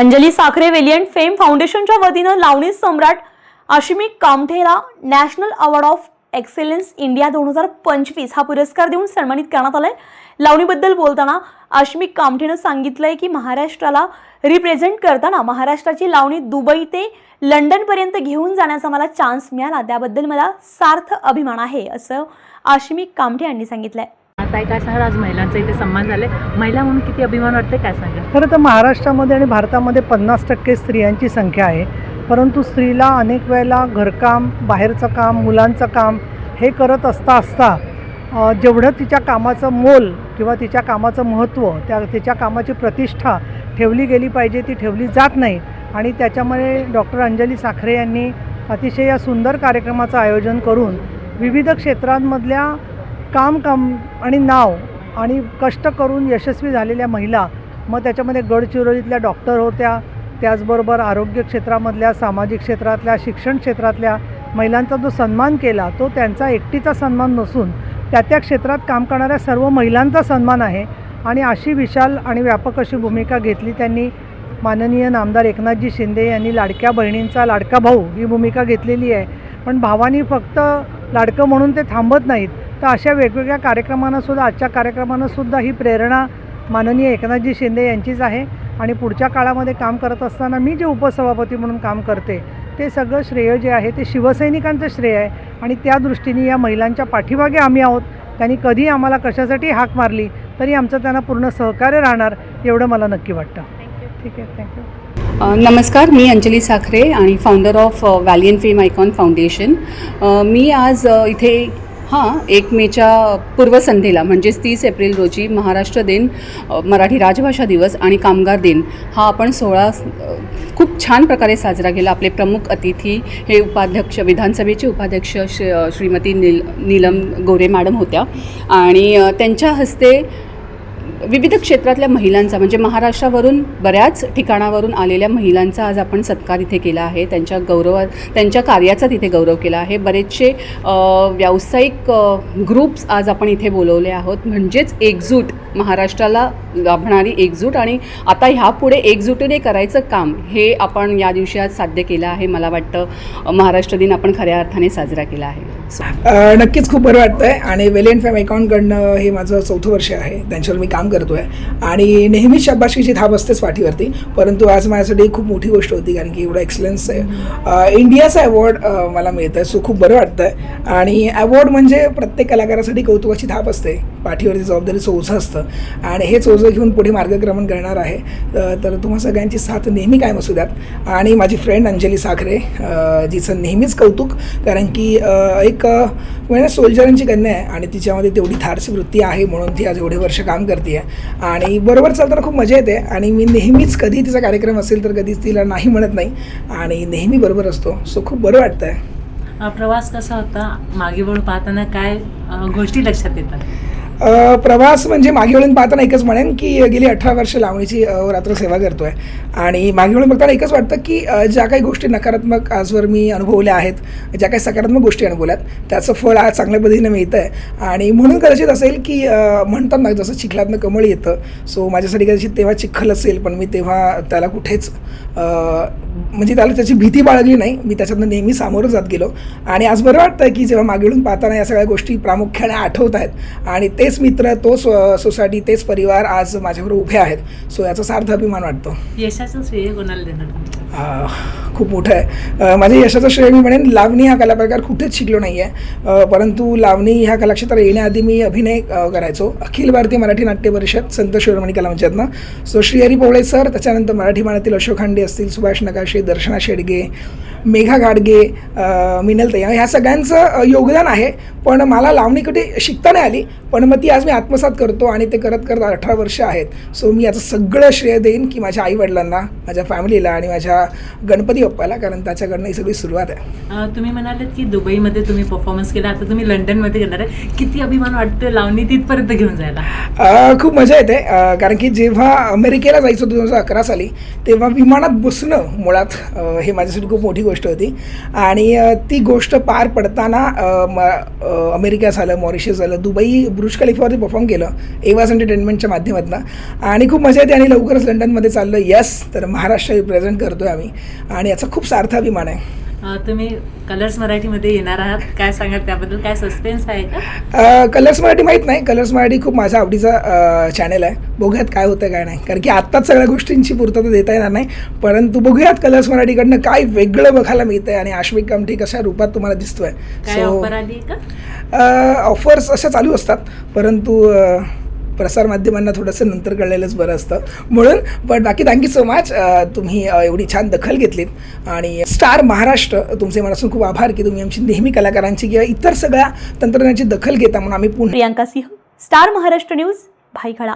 Anjali Sakhare valiant fame फाउंडेशनच्या वतीनं लावणी सम्राट Ashimi कामठेला national award of excellence India दोन हजार पंचवीस हा पुरस्कार देऊन सन्मानित करण्यात आलाय. लावणीबद्दल बोलताना आश्मिक कामठेनं सांगितलंय की महाराष्ट्राला रिप्रेझेंट करताना महाराष्ट्राची लावणी दुबई ते लंडनपर्यंत घेऊन जाण्याचा मला चान्स मिळाला. त्याबद्दल मला सार्थ अभिमान आहे असं आश्मिक कामठे यांनी सांगितलंय. ताई काय सांगाल आज महिलांचा इथे सन्मान झाले महिला म्हणून किती अभिमान वाटते काय सांगा खरं तर महाराष्ट्रामध्ये आणि भारतामध्ये पन्नास टक्के स्त्रियांची संख्या आहे. परंतु स्त्रीला अनेक वेळेला घरकाम बाहेरचं काम मुलांचं काम हे करत असता असता जेवढं तिच्या कामाचं मोल किंवा तिच्या कामाचं महत्त्व त्या तिच्या कामाची प्रतिष्ठा ठेवली गेली पाहिजे ती ठेवली जात नाही. आणि त्याच्यामुळे डॉक्टर अंजली साखरे यांनी अतिशय या सुंदर कार्यक्रमाचं आयोजन करून विविध क्षेत्रांमधल्या काम काम आणि नाव आणि कष्ट करून यशस्वी झालेल्या महिला मग त्याच्यामध्ये गडचिरोलीतल्या डॉक्टर होत्या त्याचबरोबर आरोग्य क्षेत्रामधल्या सामाजिक क्षेत्रातल्या शिक्षण क्षेत्रातल्या महिलांचा जो सन्मान केला तो त्यांचा एकटीचा सन्मान नसून त्या त्या क्षेत्रात काम करणाऱ्या सर्व महिलांचा सन्मान आहे. आणि अशी विशाल आणि व्यापक अशी भूमिका घेतली त्यांनी. माननीय नामदार एकनाथजी शिंदे यांनी लाडक्या बहिणींचा लाडका भाऊ ही भूमिका घेतलेली आहे. पण भावानी फक्त लाडकं म्हणून ते थांबत नाहीत. तर अशा वेगवेगळ्या कार्यक्रमांनासुद्धा आजच्या कार्यक्रमांनासुद्धा ही प्रेरणा माननीय एकनाथजी शिंदे यांचीच आहे. आणि पुढच्या काळामध्ये काम करत असताना मी जे उपसभापती म्हणून काम करते ते सगळं श्रेय जे आहे ते शिवसैनिकांचं श्रेय आहे. आणि त्या दृष्टीने या महिलांच्या पाठीमागे आम्ही आहोत. त्यांनी कधी आम्हाला कशासाठी हाक मारली तरी आमचं त्यांना पूर्ण सहकार्य राहणार एवढं मला नक्की वाटतं. ठीक आहे थँक्यू नमस्कार मी अंजली साखरे आणि founder of valiant fame icon foundation मी आज इथे हां एक मेच्या पूर्वसंध्येला म्हणजेच तीस एप्रिल रोजी महाराष्ट्र दिन मराठी राजभाषा दिवस आणि कामगार दिन हा आपण सोहळा खूप छान प्रकारे साजरा केला. आपले प्रमुख अतिथी हे उपाध्यक्ष विधानसभेचे उपाध्यक्ष श्रीमती नील नीलम गोरे मॅडम होत्या. आणि त्यांच्या हस्ते विविध क्षेत्रातल्या महिलांचा म्हणजे महाराष्ट्रावरून बऱ्याच ठिकाणावरून आलेल्या महिलांचा आज आपण सत्कार इथे केला आहे. त्यांच्या गौरवा त्यांच्या कार्याचा तिथे गौरव केला आहे. बरेचसे व्यावसायिक ग्रुप्स आज आपण इथे बोलवले आहोत. म्हणजेच एकजूट महाराष्ट्राला लाभणारी एकजूट आणि आता ह्यापुढे एकजुटीने करायचं काम हे आपण या दिवशी आज साध्य केलं आहे. मला वाटतं महाराष्ट्र दिन आपण खऱ्या अर्थाने साजरा केला आहे. नक्कीच खूप बरं वाटतं आहे आणि वेलियन फॅम अकाउंटकडनं हे माझं चौथं वर्ष आहे. त्यांच्यावर मी काम करतो आहे आणि नेहमीच शब्बाशीची थाप असतेच पाठीवरती. परंतु आज माझ्यासाठी एक खूप मोठी गोष्ट होती कारण की एवढा एक्सलन्स आहे. इंडियाचा अवॉर्ड मला मिळतं सो खूप बरं वाटतं आहे आणि अवॉर्ड म्हणजे प्रत्येक कलाकारासाठी कौतुकाची थाप असते. पाठीवरती जबाबदारी ओझं असतं. आणि हेच ओझं घेऊन पुढे मार्गक्रमण करणार आहे. तर तुम्हा सगळ्यांची साथ नेहमी कायम असू द्यात. आणि माझी फ्रेंड अंजली साखरे जिचं नेहमीच कौतुक कारण की एक म्हणजे सोल्जरांची कन्या आहे आणि तिच्यामध्ये तेवढी थारसी वृत्ती आहे म्हणून ती आज एवढे वर्ष काम करते आहे आणि बरोबर चालताना खूप मजा येते. आणि मी नेहमीच कधी तिचा कार्यक्रम असेल तर कधीच तिला नाही म्हणत नाही. आणि नेहमी बरोबर असतो. सो खूप बरं वाटतं आहे प्रवास कसा होता? मागे वळून पाहताना काय गोष्टी लक्षात येतात? प्रवास म्हणजे मागे वळून पाहताना एकच म्हणेन की गेली अठरा वर्ष लावणीची रात्र सेवा करतो आहे आणि मागे वळून बघताना एकच वाटतं की ज्या काही गोष्टी नकारात्मक आजवर मी अनुभवल्या आहेत ज्या काही सकारात्मक गोष्टी अनुभवल्यात त्याचं फळ आज चांगल्या पद्धतीने मिळतं आहे आणि म्हणून कदाचित असेल की म्हणतात ना जसं चिखलातनं कमळ येतं सो माझ्यासाठी कदाचित तेव्हा चिखल असेल पण मी तेव्हा त्याला कुठेच म्हणजे त्याला त्याची भीती बाळगली नाही. मी त्याच्यातनं नेहमी सामोरं जात गेलो. आणि आज बरं वाटतं की जेव्हा मागे वळून पाहताना या सगळ्या गोष्टी प्रामुख्याने आठवत आहेत. आणि तेच मित्र तो अ, सोसायटी तेच परिवार आज माझ्यावर उभे आहेत. सो याचा सार्थ अभिमान वाटतो. यशाचं श्रेय कोणाला देणार? खूप मोठं आहे. माझ्या यशाचं श्रेय मी म्हणेन लावणी हा कलाप्रकार कुठेच शिकलो नाही आहे परंतु लावणी ह्या कलाक्षेत्रात येण्याआधी मी अभिनय करायचो. अखिल भारतीय मराठी नाट्य परिषद संत शिरोमणी कला मंचातनं. सो श्रीहरी पोवळे सर त्याच्यानंतर मराठी मानातील अशोक खांडे असतील सुभाष नकाशे दर्शना शेडगे मेघा गाडगे मिनल तया ह्या सगळ्यांचं योगदान आहे. पण मला लावणी कुठे शिकता नाही आली. पण मग ती आज मी आत्मसात करतो आणि ते करत करत अठरा वर्ष आहेत. सो मी याचं सगळं श्रेय देईन की माझ्या आईवडिलांना माझ्या फॅमिलीला आणि माझ्या गणपती बाप्पाला कारण त्याच्याकडनं ही सगळी सुरुवात आहे. तुम्ही म्हणाले की दुबईमध्ये तुम्ही परफॉर्मन्स केला आता तुम्ही लंडनमध्ये घेणार आहे. किती अभिमान वाटतो लावणी तिथपर्यंत घेऊन जायला? खूप मजा येते कारण की जेव्हा अमेरिकेला जायचं दोन हजार अकरा साली तेव्हा विमानात बसणं मुळात हे माझ्यासाठी खूप मोठी गोष्ट होती. आणि ती गोष्ट पार पडताना अमेरिका झालं मॉरिशस झालं दुबई बुर्ज खलिफावरती परफॉर्म केलं एवाज एंटरटेनमेंटच्या माध्यमातून. आणि खूप मजा येते आणि लवकरच लंडनमध्ये चाललं यस तर महाराष्ट्र रिप्रेझेंट करतो आम्ही. आणि याचा खूप सार्थ अभिमान आहे तुम्ही कलर्स मराठीमध्ये येणार आहात. काय सांगाल त्याबद्दल? काय सस्पेन्स आहे का? कलर्स मराठी माहीत नाही. कलर्स मराठी खूप माझा आवडीचा चॅनल आहे. बघूयात काय होतं काय नाही. कारण की आत्ताच सगळ्या गोष्टींची पूर्तता देता येणार नाही. परंतु बघूयात कलर्स मराठीकडनं काय वेगळं बघायला मिळतंय आणि आश्विक कामठी कशा रूपात तुम्हाला दिसतोय. ऑफर्स अशा चालू असतात. परंतु प्रसारमाध्यमांना थोडंसं नंतर कळलेलंच बरं असतं. म्हणून पण बाकी थँक्यू सो मच तुम्ही एवढी छान दखल घेतलीत. आणि स्टार महाराष्ट्र तुमचे मनासून खूप आभार की तुम्ही आमची नेहमी कलाकारांची किंवा इतर सगळ्या तंत्रज्ञानाची दखल घेता म्हणून आम्ही पुन्हा प्रियांका सिंह स्टार महाराष्ट्र न्यूज भाईखळा